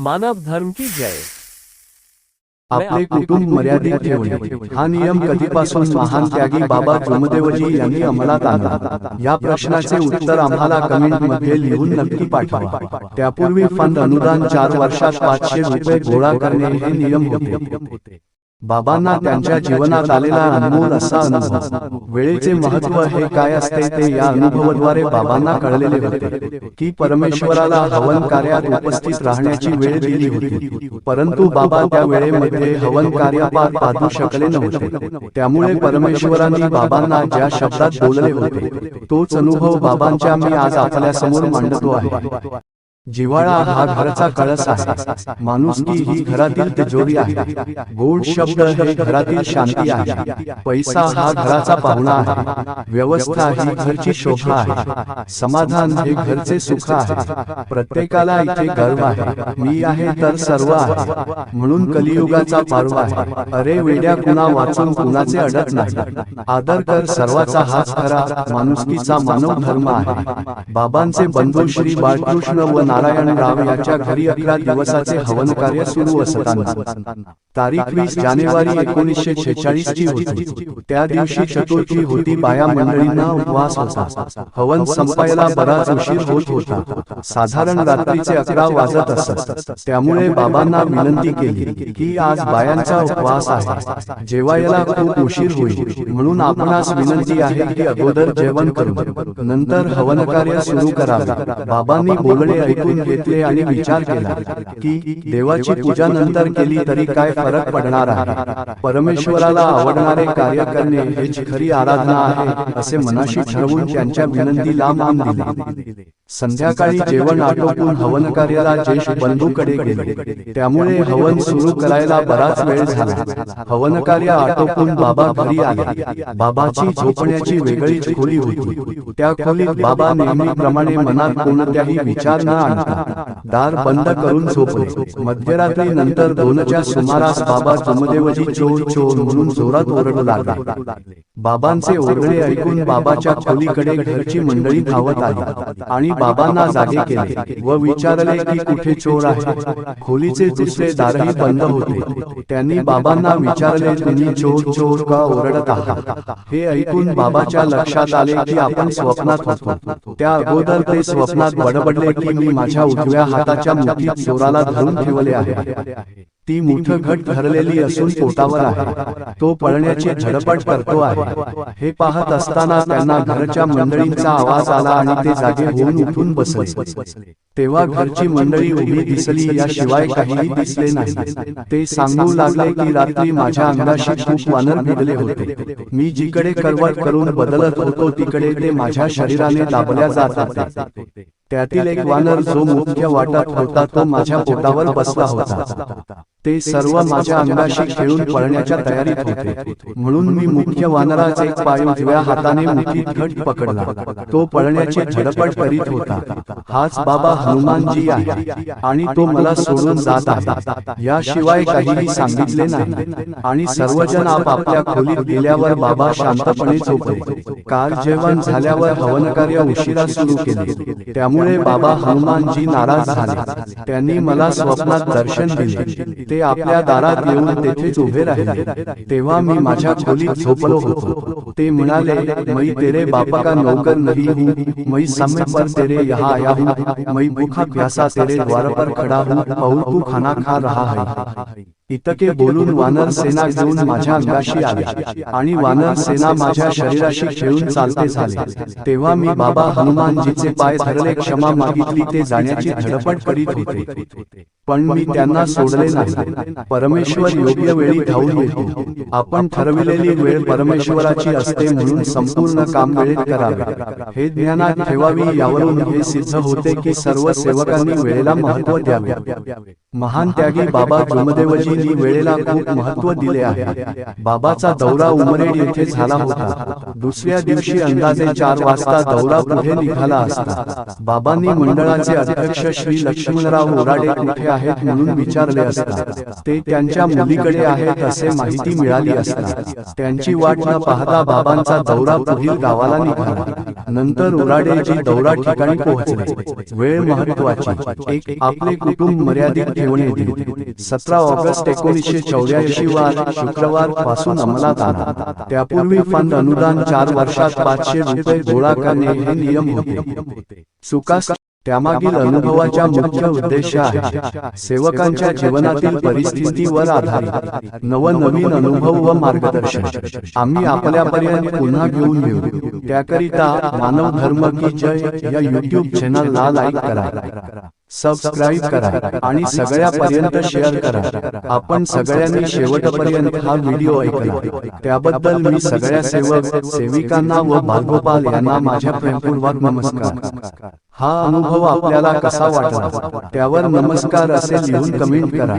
मानव धर्म की जय। आपले कुटुंब मर्यादित ठेवणे हा। नियम कधीपासून महान त्यागी बाबा जोमदेवजी यांनी अंमलात आणला। या प्रश्नाचे उत्तर आम्हाला कमेंटमध्ये लिहून नक्की पाठवा. त्यापूर्वी फंड अनुदान चार वर्षात पाचशे रुपये गोळा करणे हे नियम होते. बाबांना त्यांच्या जीवनात आलेला अनमोल असा अनुभव. वेळेचे महत्त्व हे काय असते ते या अनुभवाद्वारे बाबांना कळलेले होते. की परमेश्वराला हवन कार्यात उपस्थित राहण्याची वेळ दिली होती. परंतु बाबा त्या वेळेमध्ये हवन कार्य पार पाडू शकले नव्हते. त्यामुळे परमेश्वरांनी बाबांना ज्या शब्दात बोलले होते तोच अनुभव बाबांच्या मी आज आपल्यासमोर मांडतो आहे. जिव्हाळा हा घराचा कळस आहे. माणुसकी ही घरातील तिजोरी आहे. गोड शब्द हे घरातील शांती आहे. पैसा हा घराचा पाहुणा आहे. व्यवस्था ही घरची शोभा आहे. समाधान हे घरचे सुख आहे. प्रत्येकाला इथे गर्व आहे. मी आहे तर सर्व आहे. म्हणून कलियुगाचा पार्व आहे. अरे वेड्या कुणा वाचून कुणाचे अडत नाही. आदर कर सर्वाचा हाच खरा माणुसकीचा मानव धर्म आहे. बाबांचे बंधू श्री बाळकृष्ण व नारायण राव याच्या घरी अकरा दिवसाचे हवन कार्य सुरू असताना तारीख वीस जानेवारी एकोणीसशे छेचाळीस ची होती त्या दिवशी चतुर्थी होती बाया मंडळींना उपवास होता हवन संपायला बराच उशीर होत होता साधारण रात्रीचे अकरा वाजत असत त्यामुळे बाबांना विनंती केली की आज बायांचा उपवास आहे जेवायला खूप उशीर होईल म्हणून आपणास विनंती आहे की अगोदर जेवण करू नंतर हवन कार्य सुरू करावे बाबांनी बोलणे ऐकून घेतले आणि विचार केला की देवाची पूजा नंतर केली तरी काय फरक पडणार आहे? परमेश्वराला आवडणारे कार्य करणे हेच खरी आराधना आहे असे मनाशी ठरवून त्यांच्या विनंतीला मान दिले. संध्याकाळी जेवण आटोपून हवन कार्याला जेश बंधूकडे गेले. त्यामुळे हवन सुरू करायला बराच वेळ झाला. हवन कार्य आटोपून बाबा घरी आले. बाबाची झोपण्याची वेगळीच खोली होती. त्या खोलीत बाबा नेहमीप्रमाणे मनात कोणत्याही विचार न आणता दार बंद करून झोपले. मध्यरात्री नंतर दोनच्या सुमारास बाबा जमदेवजी चोर चोर म्हणून जोरात ओरडू लागला. बाबांचे ओरडे ऐकून बाबाच्या खोलीकडे घरची मंडळी धावत आली आणि बाबांना जागे केले व विचारले की कुठे चोर आहे? खोलीचे दुसरे दारही बंद होते. त्यांनी बाबांना विचारले तुम्ही चोर चोर का ओरडत आहात? हे ऐकून बाबाच्या लक्षात आले की आपण स्वप्नात होतो. त्या अगोदर ते स्वप्नात बडबडले की मी माझ्या उजव्या हाताच्या मुठीत चोराला धरून ठेवले आहे. ती मुठ घट धरलेली असून पोटावर आहे. तो पळण्याची झडपट करतो आहे. हे पाहत असताना त्यांना घरच्या मंडळींचा आवाज आला आणि ते जागे होऊन उठून बसले. तेव्हा घरची मंडळी उभी दिसली. याशिवाय काहीही दिसले नाही. ते सांगू लागले की रात्री माझ्या अंगाशी खूप वानर भिडले होते. मी जिकडे करवट करून बदलत होतो तिकडे ते माझ्या शरीराने दाबल्या जात होते. त्यातील एक वानर जो मुख्य वाटत होता तो माझ्या पोटावर बसला होता. ते सर्व माझ्या अंगाशी खेळून पळण्याच्या तयारीत होते. म्हणून मी मुख्य वानराचा पाय उजव्या हाताने मुठीत घट पकडला. तो पळण्याची झडपट करीत होता. हाच बाबा हनुमानजी आहे. आणि तो मला सोडून जात आहे. याशिवाय काहीही सांगितले नाही. आणि सर्वजण आपापल्या खोलीत गेल्यावर बाबा शांतपणे झोपले. काल जेवण झाल्यावर हवन कार्य उशिरा सुरू केले. त्यामुळे बाबा हनुमानजी नाराज झाले. त्यांनी मला स्वप्नात दर्शन दिले ते आपल्या दारात येऊन तेथेच उभे राहिले. तेव्हा मी माझ्या खोलीत झोपलो होतो. ते म्हणाले मैं तेरे बापा का नौकर नहीं हूँ? मैं समय पर तेरे यहाँ आया हूँ। मैं भूखा प्यासा तेरे द्वार पर खड़ा हूँ और तू खाना खा रहा है। इतके बोलून वानर सेना घेऊन माझ्या अंगाशी आली आणि वानर सेना माझ्या शरीराशी खेळून चालते झाले. तेव्हा मी बाबा हनुमानजीचे पाय धरले क्षमा मागितली ते जाण्याची धडपड करीत होते. पण मी त्यांना सोडले नाही. परमेश्वर योग्य वेळी धावून येतो आपण ठरविलेली वेळ परमेश्वराची असते म्हणून संपूर्ण काम वेळेत करावे. हे ज्ञानात ठेवावी यावरून हे सिद्ध होते की सर्व सेवकांनी वेळेला महत्त्व द्यावे. महान त्यागी बाबा जुमदेवजींनी वेळेला खूप महत्त्व दिले आहे. बाबाचा दौरा उमरेड येथे झाला होता. दुसऱ्या दिवशी अंदाजे चार वाजता दौरा पुढे निघाला असता. बाबांनी मंडळाचे अध्यक्ष श्री लक्ष्मणराव ओराडे कुठे आहेत म्हणून विचारले असता. ते त्यांच्या मुलीकडे आहेत असे माहिती मिळाली असता. त्यांची वाट न पाहता बाबांचा दौरा पुढील गावाला निघाला. नंतर उराडेजी दौरा ठिकाणी पोहोचले. वेळ महत्वाची एक आपले कुटुंब मर्यादित ठेवणे दिन सतरा ऑगस्ट एकोणीसशे चौऱ्याऐंशी वार शुक्रवारपासून अंमलात आला त्यापूर्वी फंड अनुदान चार वर्षात पाचशे रुपये गोळा करणे हे नियम होते. सुकास त्यामागील अनुभवाच्या मुख्य उद्देश आहे सेवकांच्या जीवनातील परिस्थितीवर आधारित. नवनवीन अनुभव व मार्गदर्शन. आम्ही आपल्यापर्यंत पुन्हा घेऊन येऊ. त्याकरिता मानव धर्म की जय या युट्यूब चॅनलला लाईक करा. सबस्क्राईब करा आणि सगळ्यापर्यंत शेअर करा. आपण सगळ्यांनी शेवटपर्यंत हा व्हिडिओ ऐकला. त्याबद्दल मी सगळ्या सेवक सेविकांना व भागोपाल यांना माझ्या प्रेमपूर्वक नमस्कार. हा अनुभव आपल्याला कसा वाटला? त्यावर नमस्कार असे लिहून कमेंट करा.